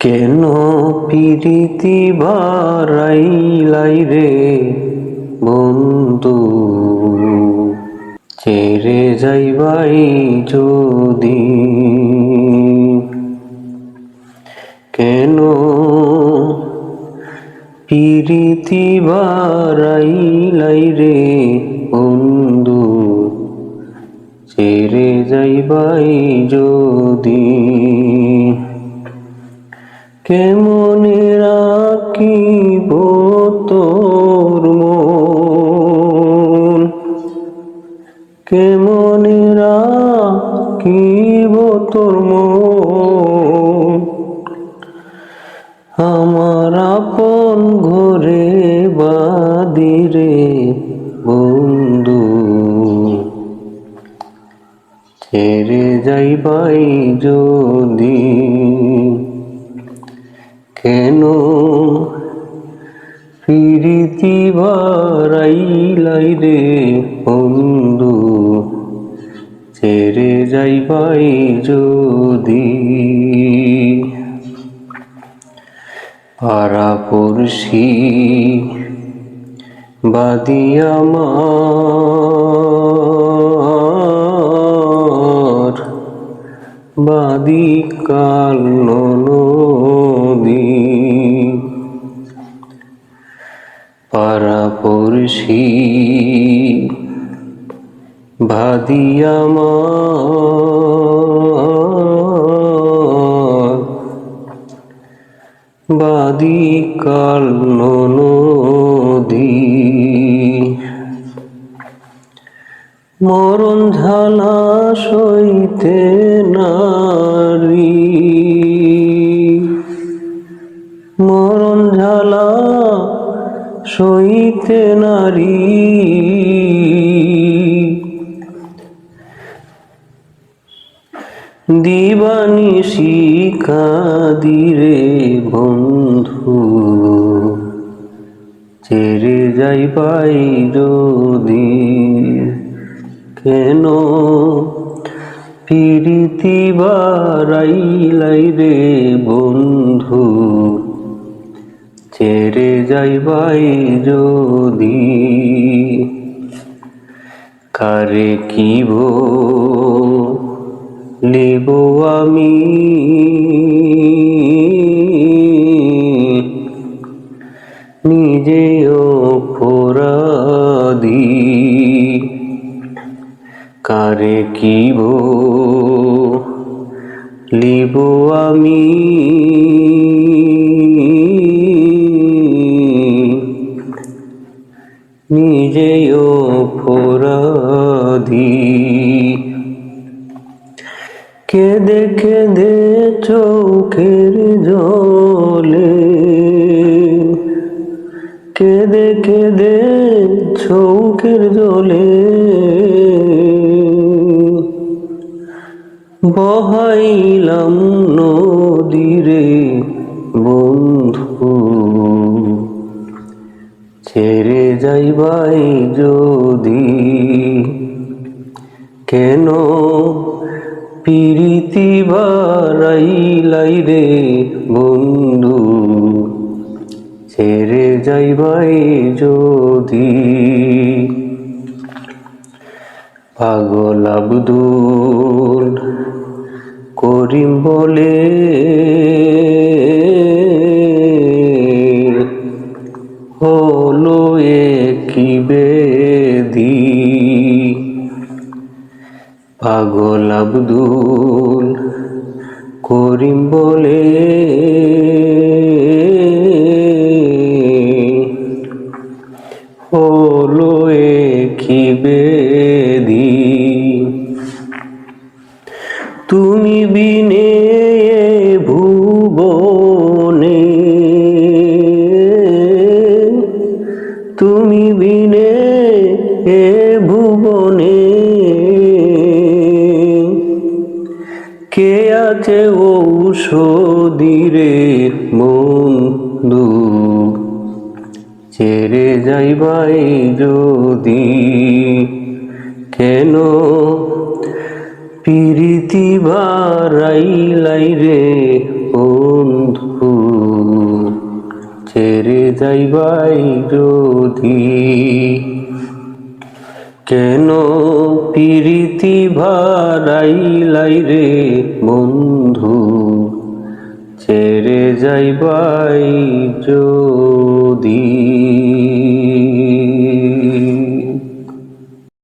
কেন পিরিতি বারাইলাই রে বন্ধু? ছেড়ে যাইবাই যদি। কেন পিরিতি বারাইলাই রে বন্ধু? ছেড়ে যাইবাই যদি। কেমনে রাখিব তোর মন? কেমনে রাখিব তোর মন? আমার আপন ঘরে বাদিরে বন্ধু। ছেড়ে যাইবাই যদি কেন? ফিরিতি বারাইলাই রে বন্ধু ছেড়ে যাইবাই যদি। পাড়া পড়শি বাদিয়ামার বাদি কাল পড়শি ভাদিয়ামার বাদি কাল নদী মরণ ঝালা সইতে নারী। মরণ ঝালা সইতে নারী। দিবানি শিখা দিরে বন্ধু ছেড়ে যাই পাই যদি কেন পিরিতি বারাইলাই রে বন্ধু? যাইবাই যদি। কারে কিব লিব আমি। নিজেও অপরাধী। কারে কিব লিব আমি। কেঁদে কেঁদে চোখের জলে। কেঁদে কেঁদে চোখের জলে। বহাইলাম নদীরে বন্ধু। ছেড়ে যাইবাই যদি। কেন পিরিতি বারাইলাই রে বন্ধু। ছেড়ে যাইবাই যদি। পাগল আব্দুল করিম বলে। হলো আব্দুল করিম বলে হলো কি বেদি। তুমি বিনে আছে ঔষধিরে বন্ধু ছেড়ে যাইবাই যদি, কেন পিরিতি বারাইলাই রে বন্ধু? যাইবাই যদি, কেন পিরিতি ভারাইলাই রে বন্ধু ছেড়ে যাইবাই যদি।